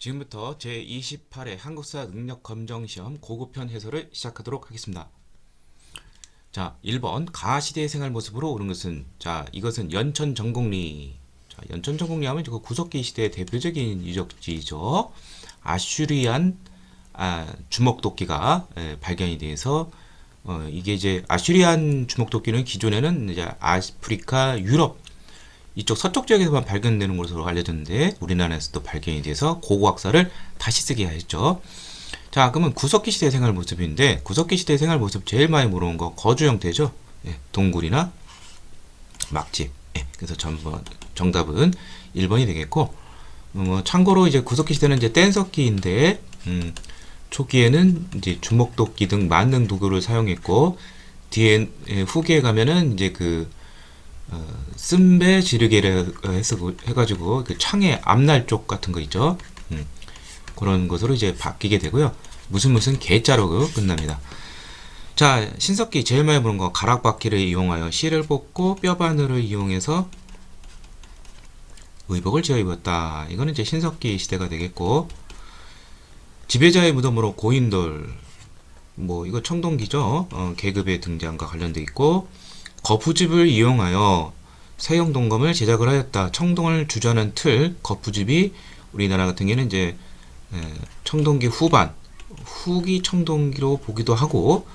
지금부터 제28회 한국사 능력 검정 시험 고급편 해설을 시작하도록 하겠습니다. 자, 1번 가시대의 생활 모습으로 오른 것은 자, 이것은 연천 전곡리. 자, 연천 전곡리 하면 그 구석기 시대의 대표적인 유적지죠. 아슈리안 아, 주먹도끼가 예, 발견이 돼서 어, 이게 이제 아슈리안 주먹도끼는 기존에는 이제 아프리카, 유럽 이쪽 서쪽 지역에서만 발견되는 것으로 알려졌는데 우리나라에서도 발견이 돼서 고고학사를 다시 쓰게 하였죠. 자, 그러면 구석기 시대 생활 모습인데 구석기 시대 생활 모습 제일 많이 물어본 거 거주 형태죠. 예, 동굴이나 막집. 예, 그래서 전번 정답은 1번이 되겠고 어, 뭐 참고로 이제 구석기 시대는 이제 뗀석기인데 음, 초기에는 이제 주먹도끼 등 만능 도구를 사용했고 뒤에 예, 후기에 가면은 이제 그 어, 쓴배 지르개를 해서 해가지고 그 창의 앞날 쪽 같은 거 있죠. 음, 그런 것으로 이제 바뀌게 되고요. 무슨 무슨 개자로 끝납니다. 자, 신석기 제일 많이 보는 거 가락바퀴를 이용하여 실을 뽑고 뼈바늘을 이용해서 의복을 지어 입었다. 이거는 이제 신석기 시대가 되겠고 지배자의 무덤으로 고인돌 뭐 이거 청동기죠. 어, 계급의 등장과 관련돼 있고 거푸집을 이용하여 세용 동검을 제작을 하였다. 청동을 주저하는 틀 거푸집이 우리나라 같은 경우는 이제 에, 청동기 후반 후기 청동기로 보기도 하고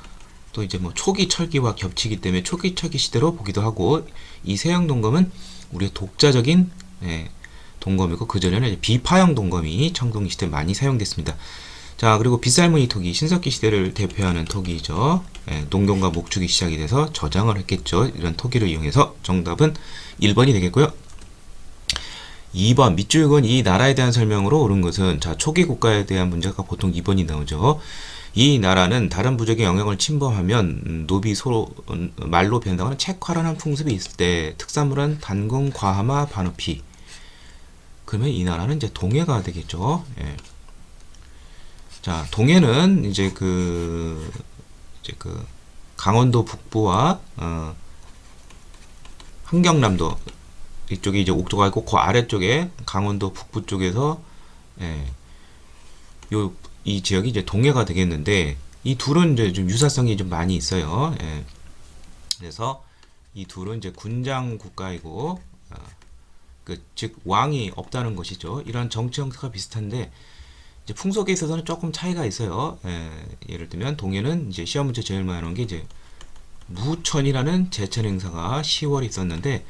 또 이제 뭐 초기 철기와 겹치기 때문에 초기 철기 시대로 보기도 하고 이 세형 동검은 우리의 독자적인 예, 동검이고 그 전에는 비파형 동검이 청동기 시대 많이 사용됐습니다. 자 그리고 빗살무늬 토기 신석기 시대를 대표하는 토기죠. 예, 농경과 목축이 시작이 돼서 저장을 했겠죠. 이런 토기를 이용해서 정답은 1번이 되겠고요. 2번 밑줄근 이 나라에 대한 설명으로 옳은 것은 자 초기 국가에 대한 문제가 보통 2번이 나오죠. 이 나라는 다른 부족의 영역을 침범하면 음, 노비 소로 음, 말로 변당하는 책화라는 풍습이 있을 때 특산물은 단궁, 과하마, 바누피 그러면 이 나라는 이제 동해가 되겠죠. 예. 자 동해는 이제 그 이제 그 강원도 북부와 어, 한경남도 이쪽이 이제 옥도가 있고 그 아래쪽에 강원도 북부 쪽에서 예, 요 이 지역이 이제 동해가 되겠는데 이 둘은 이제 좀 유사성이 좀 많이 있어요. 예. 그래서 이 둘은 이제 군장 국가이고 어, 그 즉 왕이 없다는 것이죠. 이런 정치 형태가 비슷한데 이제 풍속에 있어서는 조금 차이가 있어요. 예, 예를 들면 동해는 이제 시험 문제 제일 많이 나오는 게 이제 무천이라는 제천 행사가 10월에 있었는데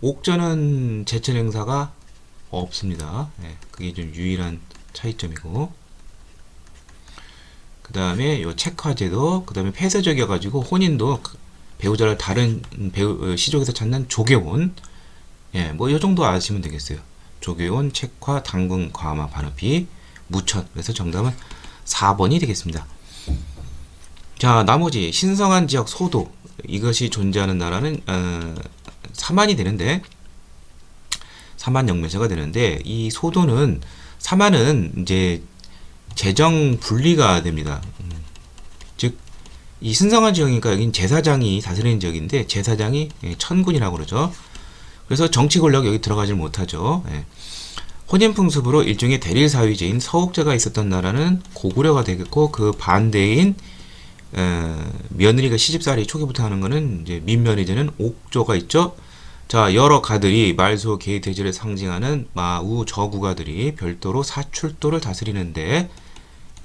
옥전은 제천 행사가 없습니다. 예, 그게 좀 유일한 차이점이고 그 다음에 요 책화제도 그 다음에 폐쇄적이어 가지고 혼인도 그 배우자를 다른 배우 어, 시족에서 찾는 조계혼 예, 뭐 요 정도 아시면 되겠어요. 조계혼, 책화, 당근, 과마, 반어피, 무천. 그래서 정답은 4번이 되겠습니다. 자, 나머지 신성한 지역 소도 이것이 존재하는 나라는 어, 사만이 되는데 사만 영매사가 되는데 이 소도는 사만은 이제 재정 분리가 됩니다. 음, 즉, 이 신성한 지역이니까 여긴 제사장이 다스리는 지역인데 제사장이 예, 천군이라고 그러죠. 그래서 정치 권력 여기 들어가질 못하죠. 예. 혼인 풍습으로 일종의 대릴 사위제인 서옥제가 있었던 나라는 고구려가 되겠고 그 반대인 에, 며느리가 시집살이 초기부터 하는 이제 민면이제는 옥조가 있죠. 자 여러 가들이 말소 게이트지를 상징하는 마우 저구가들이 별도로 사출도를 다스리는데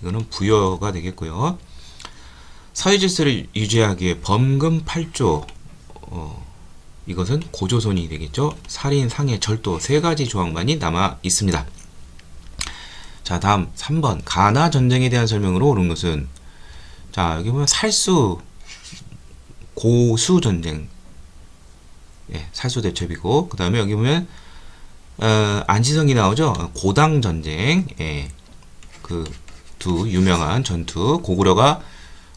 이거는 부여가 되겠고요. 사회 질서를 유지하기 위해 범금 8조 어, 이것은 고조선이 되겠죠. 살인, 상해, 절도 세 가지 조항만이 남아 있습니다. 자 다음 3번. 가나 전쟁에 대한 설명으로 옳은 것은 자 여기 보면 살수 고수 전쟁. 예, 살수 대첩이고 그 다음에 여기 보면 어, 안시성이 나오죠? 고당 전쟁. 예, 그두 유명한 전투. 고구려가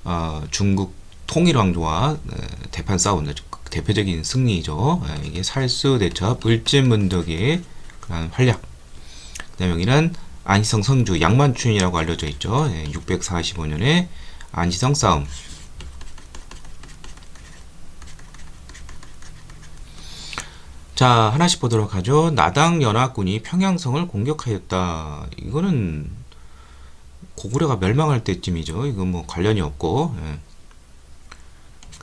어, 중국 통일 왕조와 어, 대판 싸우는 대표적인 승리죠 예, 이게 살수 대첩 을진문덕의 그런 활약 그 다음에 여기는 안시성 성주 양만춘이라고 알려져 있죠 예, 645년에 안시성 싸움 자, 하나씩 보도록 하죠. 나당 연합군이 평양성을 공격하였다. 이거는 고구려가 멸망할 때쯤이죠. 이건 뭐 관련이 없고. 예.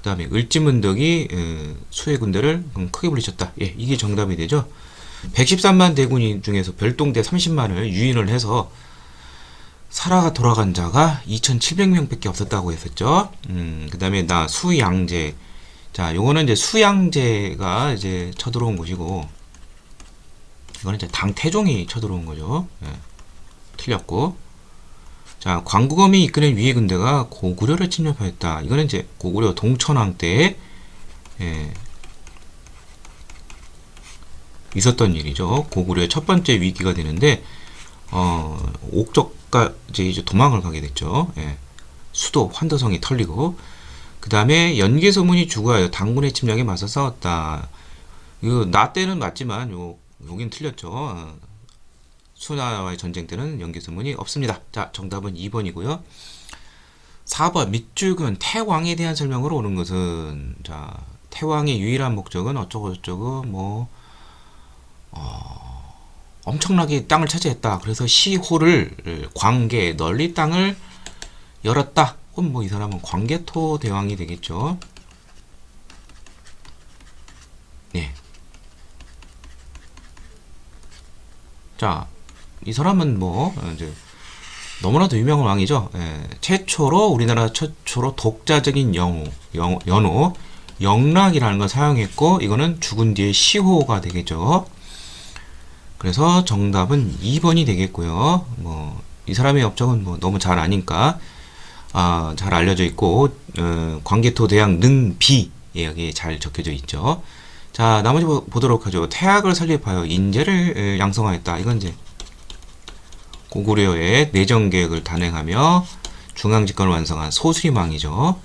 그 다음에 을지문덕이 예, 수해 군대를 음, 크게 물리쳤다. 예, 이게 정답이 되죠. 113만 대군이 중에서 별동대 30만을 유인을 해서 살아가 돌아간 자가 2,700명 밖에 없었다고 했었죠. 음, 그 다음에 나 수양제. 자, 요거는 이제 수양제가 이제 쳐들어온 곳이고, 이거는 이제 당태종이 쳐들어온 거죠. 예, 틀렸고. 자, 광구검이 이끄는 위의 군대가 고구려를 침략하였다. 이거는 이제 고구려 동천왕 때, 예, 있었던 일이죠. 고구려의 첫 번째 위기가 되는데, 어, 옥적까지 이제 도망을 가게 됐죠. 예. 수도 환도성이 털리고, 그 다음에 연개소문이 죽어요. 당군의 침략에 맞서 싸웠다. 이거 나 때는 맞지만 요 여긴 틀렸죠. 어, 수나와의 전쟁 때는 연개소문이 없습니다. 자, 정답은 2번이고요. 4번 밑줄근 태왕에 대한 설명으로 오는 것은 자, 태왕의 유일한 목적은 어쩌고 저쩌고 뭐 어, 엄청나게 땅을 차지했다. 그래서 시호를 광계 널리 땅을 열었다. 그럼 뭐 이 사람은 광개토 대왕이 되겠죠. 네. 자, 이 사람은 뭐 어, 이제 너무나도 유명한 왕이죠. 예, 최초로 우리나라 최초로 독자적인 영호, 영, 연호, 영락이라는 걸 사용했고 이거는 죽은 뒤에 시호가 되겠죠. 그래서 정답은 2번이 되겠고요. 뭐 이 사람의 업적은 뭐 너무 잘 아니까 아, 잘 알려져 있고 어, 광개토 대왕 능비 예, 여기에 잘 적혀져 있죠. 자, 나머지 보, 보도록 하죠. 태학을 설립하여 인재를 에, 양성하였다. 이건 이제 고구려의 내정 계획을 단행하며 중앙 집권을 완성한 소수림왕이죠.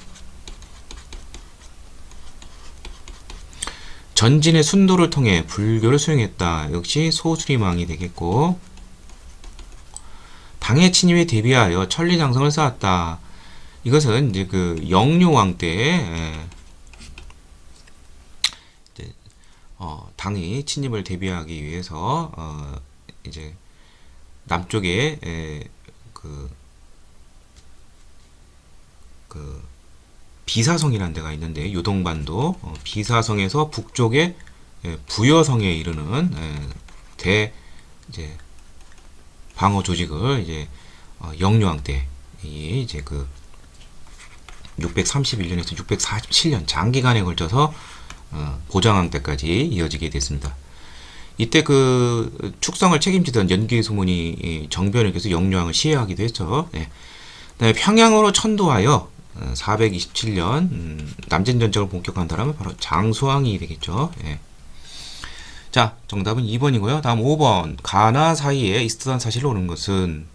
전진의 순도를 통해 불교를 수용했다. 역시 소수림왕이 되겠고 당의 침입에 대비하여 천리장성을 쌓았다. 이것은 이제 그 영유왕 때 예, 어, 당이 침입을 대비하기 위해서 어, 이제 남쪽에 에, 그, 그 비사성이라는 데가 있는데 요동반도 어, 비사성에서 북쪽에 에, 부여성에 이르는 에, 대 이제 방어 조직을 이제 어, 영유왕 때이 이제 그 631년에서 647년 장기간에 걸쳐서 어, 보장왕 때까지 이어지게 됐습니다. 이때 그 축성을 책임지던 연기 소문이 이 정변에게서 영유왕을 시해하기도 했죠. 예. 그다음에 평양으로 천도하여 어, 427년 음, 남진 전쟁을 본격화한 사람은 바로 장수왕이 되겠죠. 예. 자, 정답은 2번이고요. 다음 5번. 가나 사이에 있었던 사실로 오는 것은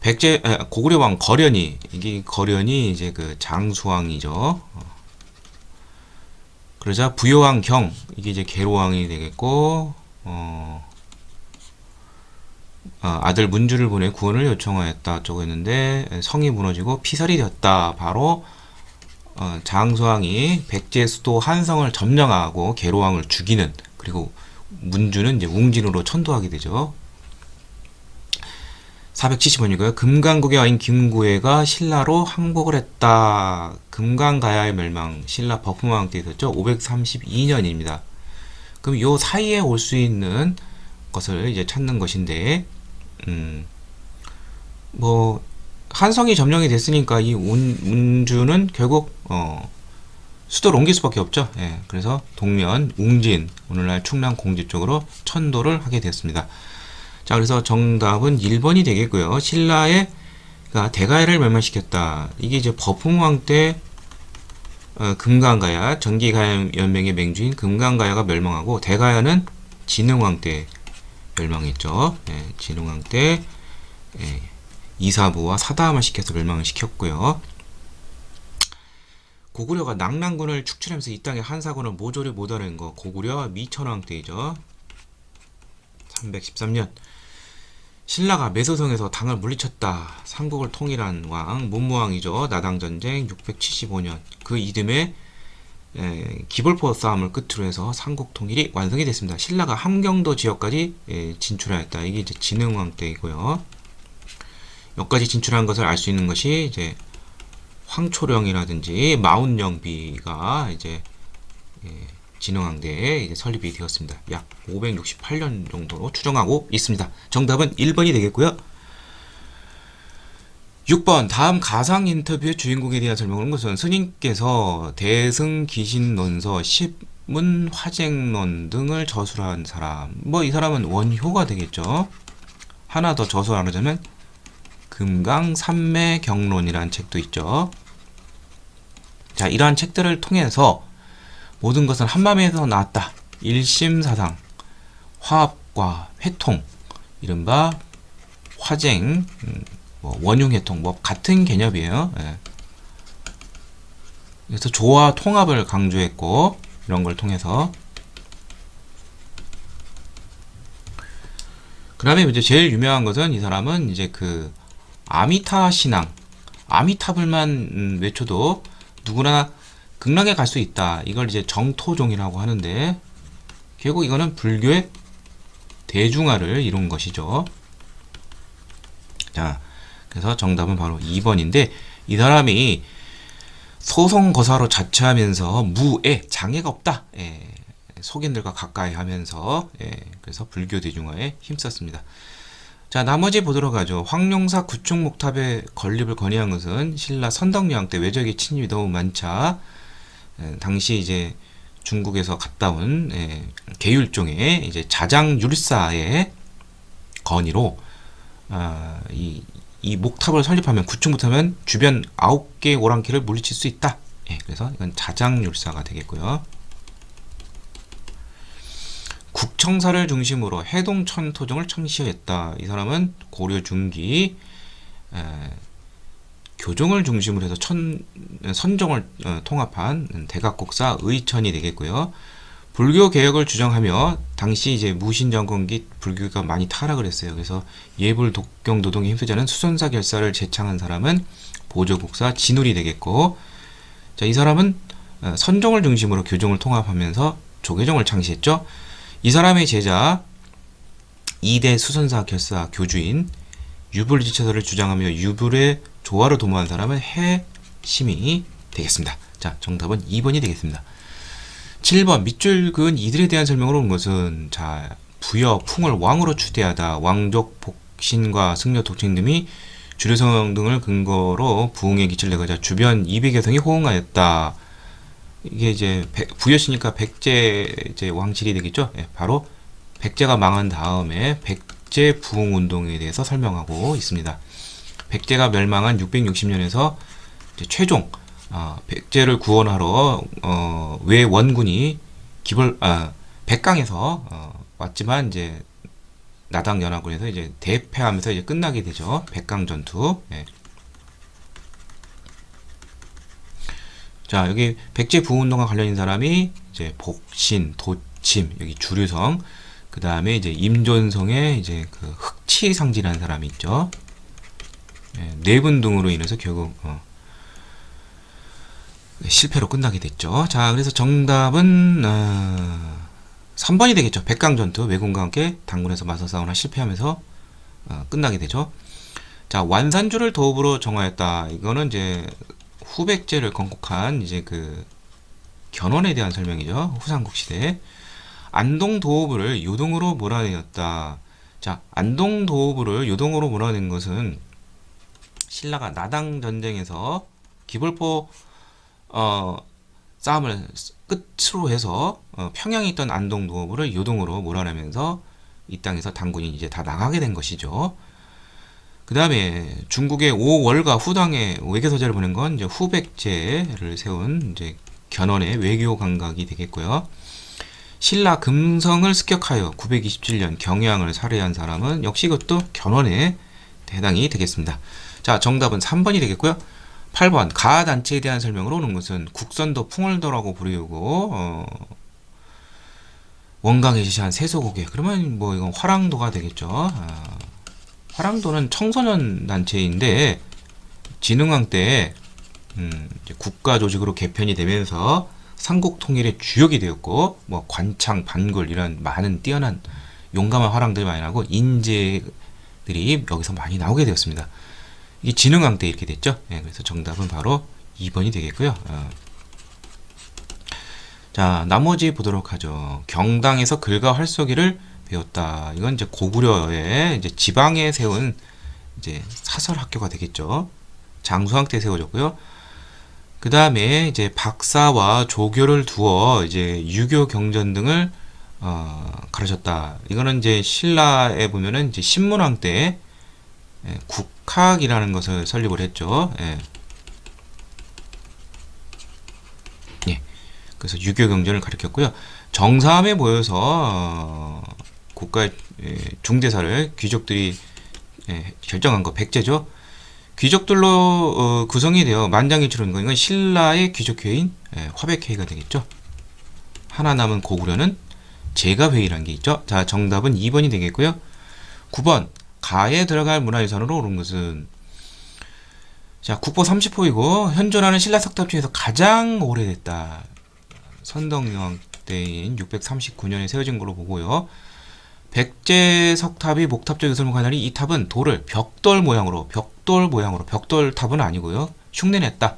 백제 에, 고구려 왕 거련이 이게 거련이 이제 그 장수왕이죠. 어. 그러자 부여왕 경 이게 이제 계로왕이 되겠고 어, 어, 아 들 문주를 보내 구원을 요청하였다 저거 했는데 성이 무너지고 피살이 되었다. 바로 어, 장수왕이 백제 수도 한성을 점령하고 계로왕을 죽이는 그리고 문주는 이제 웅진으로 천도하게 되죠. 470원이고요. 금강국의 아인 김구애가 신라로 항복을 했다. 금강가야의 멸망, 신라 버프망 때 있었죠. 532년입니다. 그럼 요 사이에 올 수 있는 것을 이제 찾는 것인데, 음, 뭐, 한성이 점령이 됐으니까 이 운, 운주는 결국, 어, 수도를 옮길 수밖에 없죠. 예, 그래서 동면, 웅진, 오늘날 충남 공지 쪽으로 천도를 하게 됐습니다. 자, 그래서 정답은 1번이 되겠고요. 신라의 그러니까 대가야를 멸망시켰다. 이게 이제 버풍왕 때 어, 금강가야, 전기가야 연맹의 맹주인 금강가야가 멸망하고 대가야는 진흥왕 때 멸망했죠. 예, 진흥왕 때 예, 이사부와 사다함을 시켜서 멸망을 시켰고요. 고구려가 낙랑군을 축출하면서 이 땅의 한사군을 모조리 못하는 거 고구려 미천왕 때이죠. 313년 신라가 매소성에서 당을 물리쳤다. 삼국을 통일한 왕 문무왕이죠. 나당 전쟁 675년 그 이듬해 에, 기벌포 싸움을 끝으로 해서 삼국 통일이 완성이 됐습니다. 신라가 함경도 지역까지 에, 진출하였다. 이게 이제 진흥왕 때이고요. 여기까지 진출한 것을 알 수 있는 것이 이제 황초령이라든지 마운영비가 이제 예, 진흥왕대에 설립이 되었습니다. 약 568년 정도로 추정하고 있습니다. 정답은 1번이 되겠고요. 6번 다음 가상 인터뷰의 주인공에 대한 설명은 것은 스님께서 대승 기신 논서 십문 화쟁론 등을 저술한 사람 뭐 이 사람은 원효가 되겠죠 하나 더 저술하자면 금강 삼매 경론이라는 책도 있죠 자 이러한 책들을 통해서 모든 것은 한마음에서 나왔다 일심사상 화합과 회통 이른바 화쟁 음, 뭐 원흉해통 뭐 같은 개념이에요. 예. 그래서 조화 통합을 강조했고 이런 걸 통해서 그다음에 이제 제일 유명한 것은 이 사람은 이제 그 아미타 신앙 아미타불만 음, 외쳐도 누구나 극락에 갈 수 있다. 이걸 이제 정토종이라고 하는데 결국 이거는 불교의 대중화를 이룬 것이죠. 자, 그래서 정답은 바로 2번인데 이 사람이 소송거사로 자처하면서 무에 장애가 없다. 예, 속인들과 가까이 하면서 예, 그래서 불교 대중화에 힘썼습니다. 자 나머지 보도록 하죠. 황룡사 구축목탑의 건립을 건의한 것은 신라 선덕여왕 때 외적의 침입이 너무 많자 예, 당시 이제 중국에서 갔다 온 예, 계율종의 이제 자장 율사의 건의로 아, 이, 이 목탑을 설립하면 구축 못하면 주변 아홉 개의 오랑캐를 물리칠 수 있다. 예, 그래서 이건 자장율사가 되겠고요. 국청사를 중심으로 해동천 토종을 창시했다. 이 사람은 고려 중기 에, 교종을 중심으로 해서 천, 선종을 어, 통합한 대각국사 의천이 되겠고요. 불교 개혁을 주장하며 당시 이제 무신 정권기 불교가 많이 타락을 했어요. 그래서 예불 독경 노동에 힘쓰자는 수선사 결사를 제창한 사람은 보조국사 진울이 되겠고, 자 이 사람은 어, 선종을 중심으로 교종을 통합하면서 조계종을 창시했죠. 이 사람의 제자 2대 수선사 결사 교주인 유불지처서를 주장하며 유불의 조화를 도모한 사람은 해심이 되겠습니다. 자, 정답은 2번이 되겠습니다. 7번 밑줄 그은 이들에 대한 설명을 온 것은 자 부여 풍을 왕으로 추대하다 왕족 복신과 승려 독칭 등이 주류성 등을 근거로 부흥의 기치를 내가자 주변 200여 성이 호응하였다. 이게 이제 백- 부여시니까 백제 이제 왕실이 되겠죠. 예, 바로 백제가 망한 다음에 백 제 부흥 운동에 대해서 설명하고 있습니다. 백제가 멸망한 660년에서 최종 아, 백제를 구원하러 어, 외 원군이 기벌 아, 백강에서 어, 왔지만 이제 나당 연합군에서 이제 대패하면서 이제 끝나게 되죠. 백강 전투. 예. 자 여기 백제 부운동과 관련 있는 사람이 이제 복신, 도침, 여기 주류성, 그 다음에 이제 임존성의 이제 그 흑치상지라는 사람이 있죠. 예, 내분 등으로 인해서 결국 어, 실패로 끝나게 됐죠. 자, 그래서 정답은 어, 3번이 되겠죠. 백강전투 왜군과 함께 당군에서 맞서 싸우나 실패하면서 어, 끝나게 되죠. 자, 완산주를 도읍으로 정하였다. 이거는 이제 후백제를 건국한 이제 그 견훤에 대한 설명이죠. 후삼국 시대. 안동 도읍을 요동으로 몰아내었다. 자, 안동 도읍을 요동으로 몰아낸 것은 신라가 나당 전쟁에서 기벌포 어, 싸움을 끝으로 해서 어, 평양에 있던 안동 노업을 요동으로 몰아내면서 이 땅에서 당군이 이제 다 나가게 된 것이죠. 그 다음에 중국의 오월가 후당에 외교 서재를 보낸 건 이제 후백제를 세운 이제 견훤의 외교 감각이 되겠고요. 신라 금성을 습격하여 927년 경양을 살해한 사람은 역시 이것도 견훤의 대당이 되겠습니다. 자, 정답은 3번이 되겠고요. 8번 가하 단체에 대한 설명으로 오는 것은 국선도 풍월도라고 부르고 어, 원강에 지시한 세소고개 그러면 뭐 이건 화랑도가 되겠죠. 아, 화랑도는 청소년 단체인데 진흥왕 때 음, 국가 조직으로 개편이 되면서 삼국 통일의 주역이 되었고 뭐 관창, 반굴 이런 많은 뛰어난 용감한 화랑들이 많이 나고 인재들이 여기서 많이 나오게 되었습니다. 이게 진흥왕 때 이렇게 됐죠. 예, 그래서 정답은 바로 2번이 되겠고요. 어. 자, 나머지 보도록 하죠. 경당에서 글과 활쏘기를 배웠다. 이건 이제 고구려의 이제 지방에 세운 이제 사설 학교가 되겠죠. 장수왕 때 세워졌고요. 그 다음에 이제 박사와 조교를 두어 이제 유교 경전 등을 어, 가르쳤다. 이거는 이제 신라에 보면은 이제 신문왕 때 예, 국학이라는 것을 설립을 했죠. 예. 예. 그래서 유교 경전을 가르쳤고요. 정사함에 모여서 어, 국가의 예, 중대사를 귀족들이 예, 결정한 거 백제죠. 귀족들로 어, 구성이 되어 만장이 치르는 거 이건 신라의 귀족회의인 예, 화백회의가 되겠죠. 하나 남은 고구려는 제가회의라는 게 있죠. 자, 정답은 2번이 되겠고요. 9번 가에 들어갈 문화유산으로 오른 것은 자, 국보 30호이고 현존하는 신라 석탑 중에서 가장 오래됐다. 선덕여왕 때인 639년에 세워진 걸로 보고요. 백제 석탑이 목탑적 요소를 가나니 이 탑은 돌을 벽돌 모양으로 벽 돌 모양으로 벽돌 탑은 아니고요. 흉내냈다.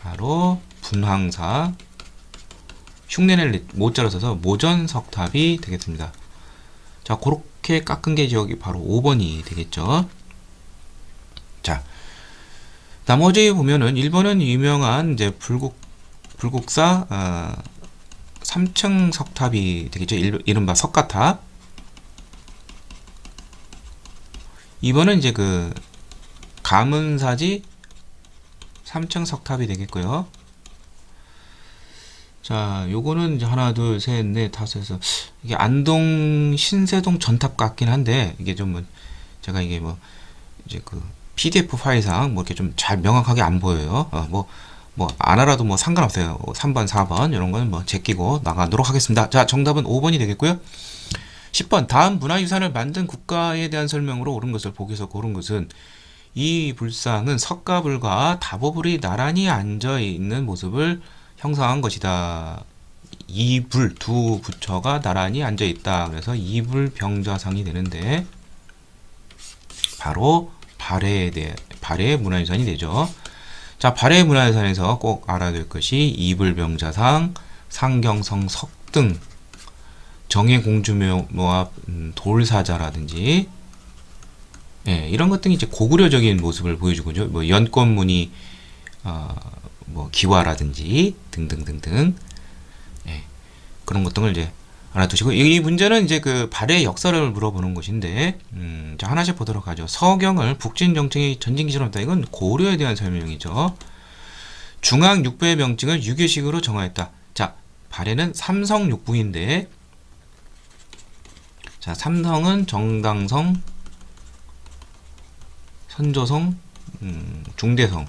바로 분황사 흉내낼 모자로 써서 모전 석탑이 되겠습니다. 자, 그렇게 깎은 게 저기 바로 5번이 되겠죠. 자, 나머지 보면은 1번은 유명한 이제 불국 불국사 어, 3층 석탑이 되겠죠. 일- 이른바 석가탑. 2번은 이제 그 가문사지 3층 석탑이 되겠고요. 자, 요거는 하나, 둘, 셋, 넷, 다섯, 여섯. 이게 안동 신세동 전탑 같긴 한데 이게 좀뭐 제가 이게 뭐 이제 그 PDF 파일상 뭐 이렇게 좀 잘 명확하게 안 보여요. 어, 뭐 뭐 안 알아도 뭐 상관없어요. 3번, 4번 이런 거는 뭐 제끼고 나가도록 하겠습니다. 자, 정답은 5번이 되겠고요. 10번 다음 문화유산을 만든 국가에 대한 설명으로 옳은 것을 보기에서 고른 것은 이 불상은 석가불과 다보불이 나란히 앉아 있는 모습을 형상한 것이다. 이불 두 부처가 나란히 앉아 있다. 그래서 이불 병자상이 되는데 바로 발해에 대해 발해 문화유산이 되죠. 자, 발해 문화유산에서 꼭 알아야 될 것이 이불병자상, 상경성 석등, 정해공주묘와 음, 돌사자라든지 예, 이런 것들이 이제 고구려적인 모습을 보여주고요. 뭐 연꽃무늬 어, 뭐 기와라든지 등등등등 예, 그런 것들을 이제 알아두시고 이 문제는 이제 그 발의 역사를 물어보는 것인데 음, 자 하나씩 보도록 하죠. 서경을 북진 정책의 전진기지로 했다. 이건 고려에 대한 설명이죠. 중앙 육부의 명칭을 유교식으로 정하였다. 자 발에는 삼성 육부인데 자 삼성은 정당성, 선조성, 음, 중대성.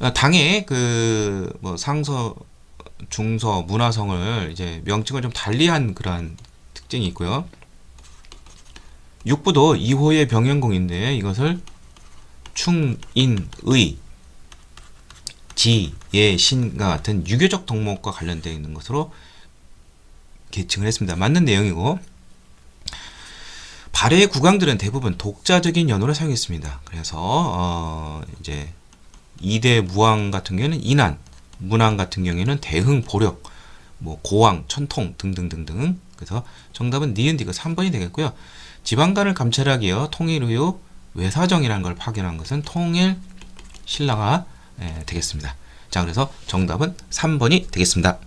어, 당의 그 뭐 상서, 중서, 문화성을 이제 명칭을 좀 달리한 그러한 특징이 있고요. 육부도 2호의 병행공인데 이것을 충, 인, 의, 지, 예, 신과 같은 유교적 덕목과 관련되어 있는 것으로 계층을 했습니다. 맞는 내용이고 발해의 국왕들은 대부분 독자적인 연호를 사용했습니다. 그래서 어, 이제 이대 무왕 같은 경우에는 인한, 문왕 같은 경우에는 대흥, 보력, 뭐 고왕, 천통 등등등등. 그래서 정답은 니은디가 3번이 되겠고요. 지방간을 감찰하기 위해 통일 이후 외사정이라는 걸 파견한 것은 통일 신라가 예, 되겠습니다. 자, 그래서 정답은 3번이 되겠습니다.